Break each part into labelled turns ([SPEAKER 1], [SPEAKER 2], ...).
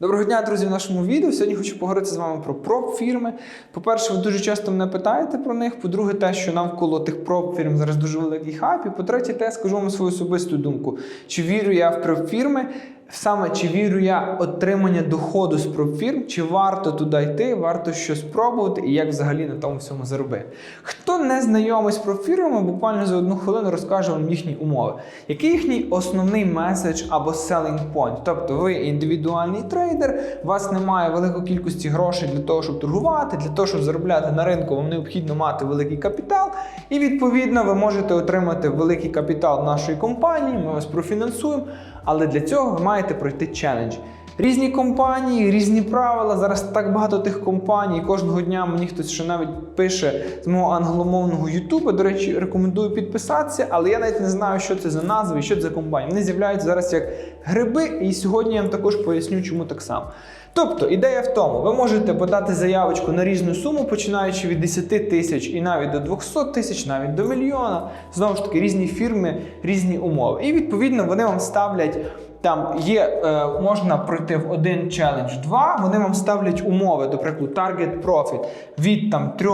[SPEAKER 1] Доброго дня, друзі, в нашому відео. Сьогодні хочу поговорити з вами про проб фірми. По-перше, ви дуже часто мене питаєте про них. По-друге, те, що навколо тих проб фірм зараз дуже великий хайп. І по-третє, те, скажу вам свою особисту думку. Чи вірю я в проб фірми? Саме чи вірю я отримання доходу з пропфірм, чи варто туди йти, варто щось спробувати і як взагалі на тому всьому заробити. Хто не знайомий з пропфірмами, буквально за одну хвилину розкажу вам їхні умови. Який їхній основний меседж або selling point? Тобто ви індивідуальний трейдер, у вас немає великої кількості грошей для того, щоб торгувати, для того, щоб заробляти на ринку, вам необхідно мати великий капітал, і відповідно ви можете отримати великий капітал нашої компанії, ми вас профінансуємо. Але для цього ви маєте пройти челендж. Різні компанії, різні правила. Зараз так багато тих компаній. Кожного дня мені хтось ще навіть пише з мого англомовного Ютубу. До речі, рекомендую підписатися, але я навіть не знаю, що це за назви що це за компанії. Вони з'являються зараз як гриби, і сьогодні я вам також поясню, чому так само. Тобто, ідея в тому, ви можете подати заявочку на різну суму, починаючи від 10 тисяч і навіть до 200 тисяч, навіть до мільйона. Знову ж таки, різні фірми, різні умови. І відповідно вони вам ставлять. Там є, е, можна пройти в один челендж, два. Вони вам ставлять умови, до прикладу, target profit від там 3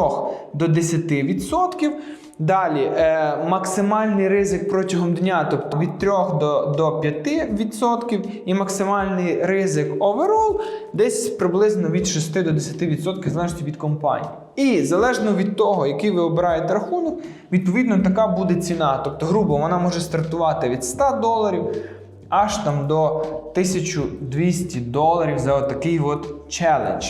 [SPEAKER 1] до 10%. Далі е, максимальний ризик протягом дня, тобто від 3 до, до 5%, і максимальний ризик overall десь приблизно від 6 до 10%, залежно від компанії. І залежно від того, який ви обираєте рахунок, відповідно така буде ціна. Тобто, грубо, вона може стартувати від 100 доларів аж там до 1200 доларів за отакий от челендж.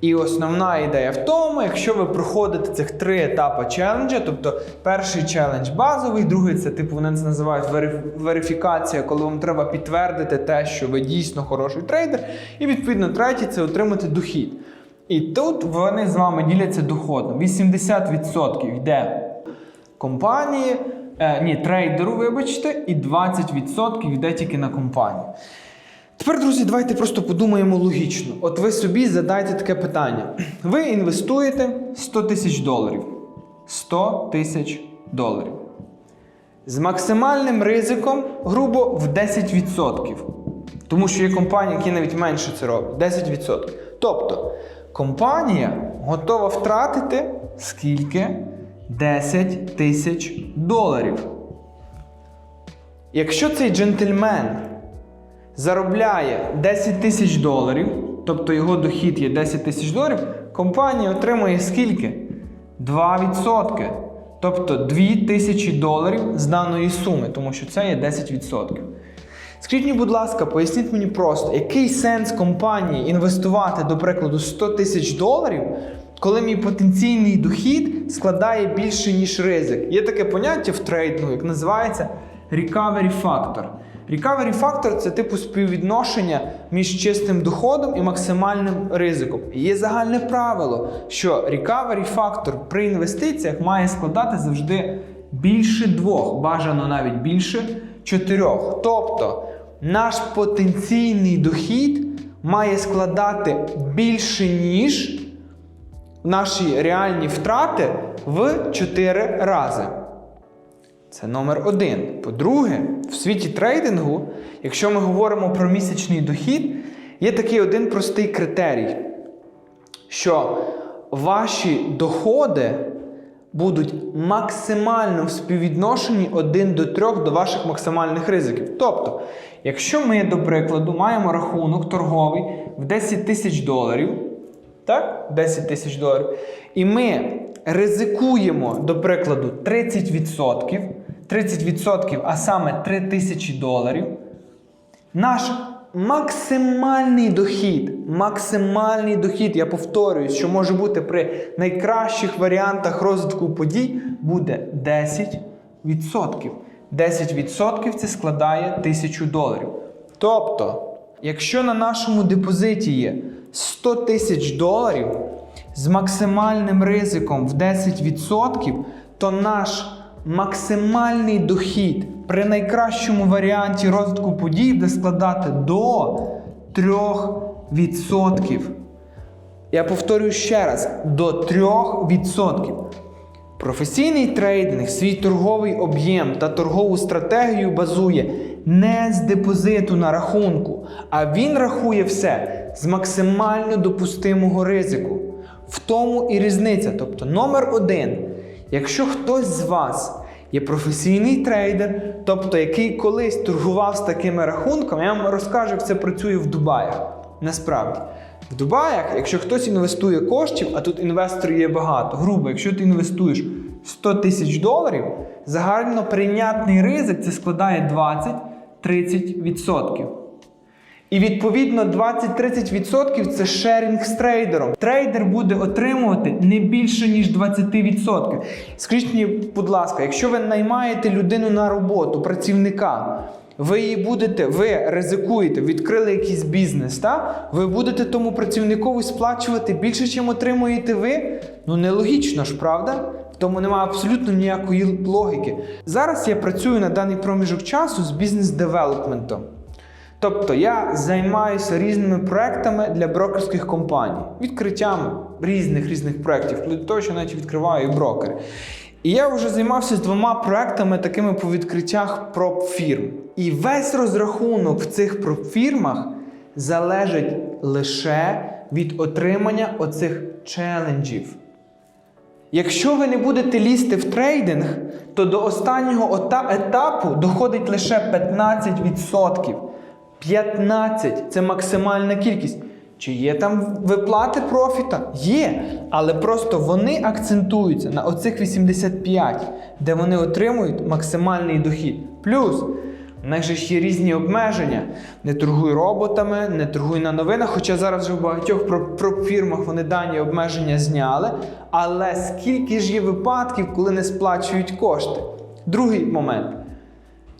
[SPEAKER 1] І основна ідея в тому, якщо ви проходите цих три етапи челенджа, тобто перший челендж базовий, другий це типу вони це називають верифікація, коли вам треба підтвердити те, що ви дійсно хороший трейдер. І відповідно третій це отримати дохід. І тут вони з вами діляться доходом. 80% йде компанії, е, ні, трейдеру, вибачте, і 20% йде тільки на компанію. Тепер, друзі, давайте просто подумаємо логічно. От ви собі задайте таке питання. Ви інвестуєте 100 тисяч доларів. 100 тисяч доларів. З максимальним ризиком, грубо, в 10%. Тому що є компанії, які навіть менше це роблять. 10%. Тобто, компанія готова втратити скільки? 10 тисяч доларів. Якщо цей джентльмен заробляє 10 тисяч доларів, тобто його дохід є 10 тисяч доларів, компанія отримує скільки? 2%. Тобто 2 тисячі доларів з даної суми, тому що це є 10%. Скажіть мені, будь ласка, поясніть мені просто, який сенс компанії інвестувати, до прикладу, 100 тисяч доларів, коли мій потенційний дохід складає більше, ніж ризик. Є таке поняття в трейдингу, як називається recovery factor. Recovery factor – це типу співвідношення між чистим доходом і максимальним ризиком. І Є загальне правило, що recovery factor при інвестиціях має складати завжди більше двох, бажано навіть більше чотирьох. Тобто наш потенційний дохід має складати більше, ніж наші реальні втрати в 4 рази. Це номер один. По-друге, в світі трейдингу, якщо ми говоримо про місячний дохід, є такий один простий критерій, що ваші доходи будуть максимально в співвідношенні 1 до 3 до ваших максимальних ризиків. Тобто, якщо ми, до прикладу, маємо рахунок торговий в 10 тисяч доларів, так? 10 тисяч доларів, і ми ризикуємо, до прикладу, 30%, 30%, а саме 3 тисячі доларів, наш максимальний дохід, максимальний дохід, я повторюю, що може бути при найкращих варіантах розвитку подій, буде 10%. 10% це складає 1000 доларів. Тобто, якщо на нашому депозиті є 100 тисяч доларів з максимальним ризиком в 10%, то наш максимальний дохід при найкращому варіанті розвитку подій буде складати до 3%. Я повторюю ще раз: до 3%. Професійний трейдинг свій торговий об'єм та торгову стратегію базує не з депозиту на рахунку, а він рахує все з максимально допустимого ризику. В тому і різниця. Тобто, номер один, якщо хтось з вас є професійний трейдер, тобто який колись торгував з такими рахунками, я вам розкажу, як це працює в Дубаях. Насправді. В Дубаях, якщо хтось інвестує коштів, а тут інвесторів є багато, грубо, якщо ти інвестуєш 100 тисяч доларів, загально прийнятний ризик це складає 20-30%. І відповідно 20-30% це шерінг з трейдером. Трейдер буде отримувати не більше ніж 20%. Скажіть мені, будь ласка, якщо ви наймаєте людину на роботу, працівника, ви її будете, ви ризикуєте, відкрили якийсь бізнес, та? ви будете тому працівникові сплачувати більше, чим отримуєте ви? Ну нелогічно ж, правда? Тому немає абсолютно ніякої логіки. Зараз я працюю на даний проміжок часу з бізнес-девелопментом. Тобто я займаюся різними проектами для брокерських компаній, відкриттям різних різних проєктів, до того, що навіть відкриваю і брокери. І я вже займався двома проектами такими по відкриттях проп-фірм. І весь розрахунок в цих проп-фірмах залежить лише від отримання оцих челенджів. Якщо ви не будете лізти в трейдинг, то до останнього етапу доходить лише 15%. 15 це максимальна кількість. Чи є там виплати профіта? Є. Але просто вони акцентуються на оцих 85, де вони отримують максимальний дохід. Плюс у них же ж є різні обмеження. Не торгуй роботами, не торгуй на новинах. Хоча зараз вже в багатьох про, про фірмах вони дані обмеження зняли. Але скільки ж є випадків, коли не сплачують кошти? Другий момент.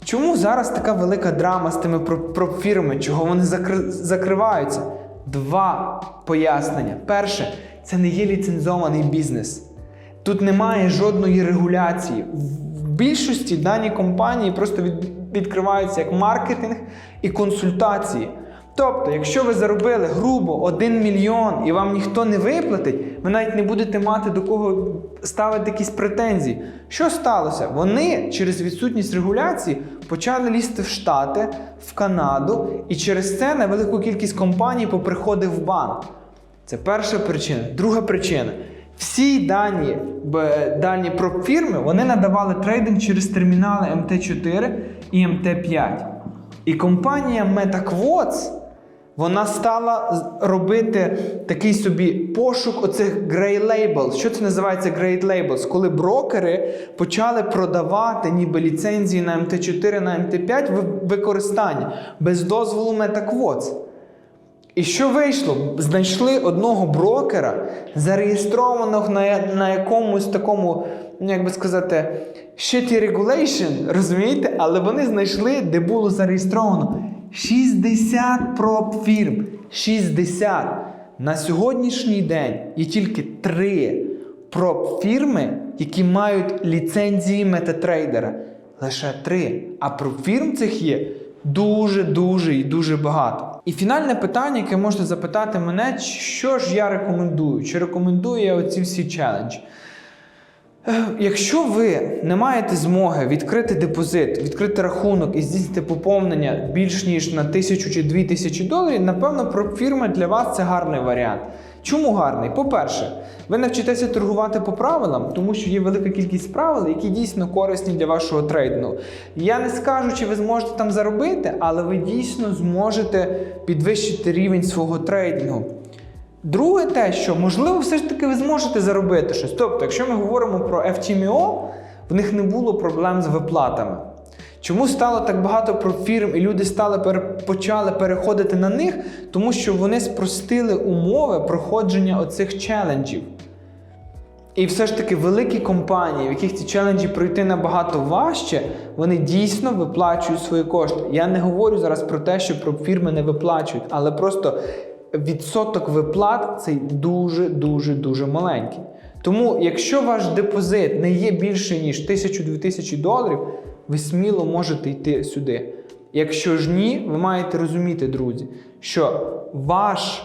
[SPEAKER 1] Чому зараз така велика драма з тими про- пропфірмами? Чого вони закри- закриваються? Два пояснення. Перше, це не є ліцензований бізнес. Тут немає жодної регуляції. В більшості дані компанії просто від- відкриваються як маркетинг і консультації. Тобто, якщо ви заробили грубо 1 мільйон і вам ніхто не виплатить, ви навіть не будете мати до кого ставити якісь претензії. Що сталося? Вони через відсутність регуляції почали лізти в Штати, в Канаду, і через це на велику кількість компаній поприходив в банк. Це перша причина. Друга причина. Всі дані, дані про фірми вони надавали трейдинг через термінали МТ4 і МТ5. І компанія MetaQuotes вона стала робити такий собі пошук оцих grey labels. Що це називається great labels? Коли брокери почали продавати ніби ліцензії на МТ4, на МТ5 в використання без дозволу MetaQuotes. І що вийшло? Знайшли одного брокера, зареєстрованого на, на якомусь такому, ну як би сказати, shitty regulation, розумієте? Але вони знайшли, де було зареєстровано 60 проб фірм. 60. На сьогоднішній день є тільки три проб фірми, які мають ліцензії метатрейдера. Лише три. А проб фірм цих є дуже, дуже і дуже багато. І фінальне питання, яке можете запитати мене, що ж я рекомендую? Чи рекомендую я оці всі челенджі? Якщо ви не маєте змоги відкрити депозит, відкрити рахунок і здійснити поповнення більш ніж на тисячу чи дві тисячі доларів, напевно, фірма для вас це гарний варіант. Чому гарний? По-перше, ви навчитеся торгувати по правилам, тому що є велика кількість правил, які дійсно корисні для вашого трейдингу. Я не скажу, чи ви зможете там заробити, але ви дійсно зможете підвищити рівень свого трейдингу. Друге, те, що можливо, все ж таки ви зможете заробити щось. Тобто, якщо ми говоримо про FTMO, в них не було проблем з виплатами. Чому стало так багато про фірм і люди стали почали переходити на них? Тому що вони спростили умови проходження оцих челенджів. І все ж таки великі компанії, в яких ці челенджі пройти набагато важче, вони дійсно виплачують свої кошти. Я не говорю зараз про те, що про фірми не виплачують, але просто відсоток виплат цей дуже дуже дуже маленький. Тому, якщо ваш депозит не є більше ніж 1000-2000 доларів, ви сміло можете йти сюди. Якщо ж ні, ви маєте розуміти, друзі, що ваш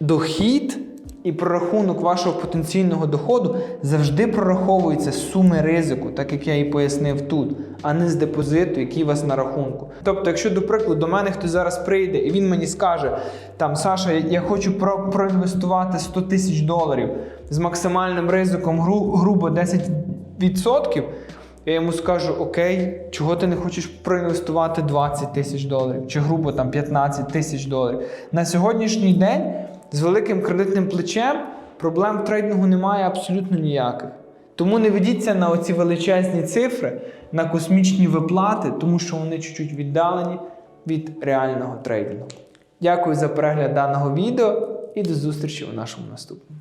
[SPEAKER 1] дохід і прорахунок вашого потенційного доходу завжди прораховується з суми ризику, так як я і пояснив тут, а не з депозиту, який у вас на рахунку. Тобто, якщо, до прикладу, до мене хтось зараз прийде і він мені скаже, там Саша, я- хочу про- проінвестувати 100 тисяч доларів з максимальним ризиком гру- грубо 10%, я йому скажу: Окей, чого ти не хочеш проінвестувати 20 тисяч доларів чи грубо там 15 тисяч доларів. На сьогоднішній день з великим кредитним плечем проблем трейдингу немає абсолютно ніяких. Тому не ведіться на оці величезні цифри, на космічні виплати, тому що вони чуть-чуть віддалені від реального трейдингу. Дякую за перегляд даного відео і до зустрічі у нашому наступному.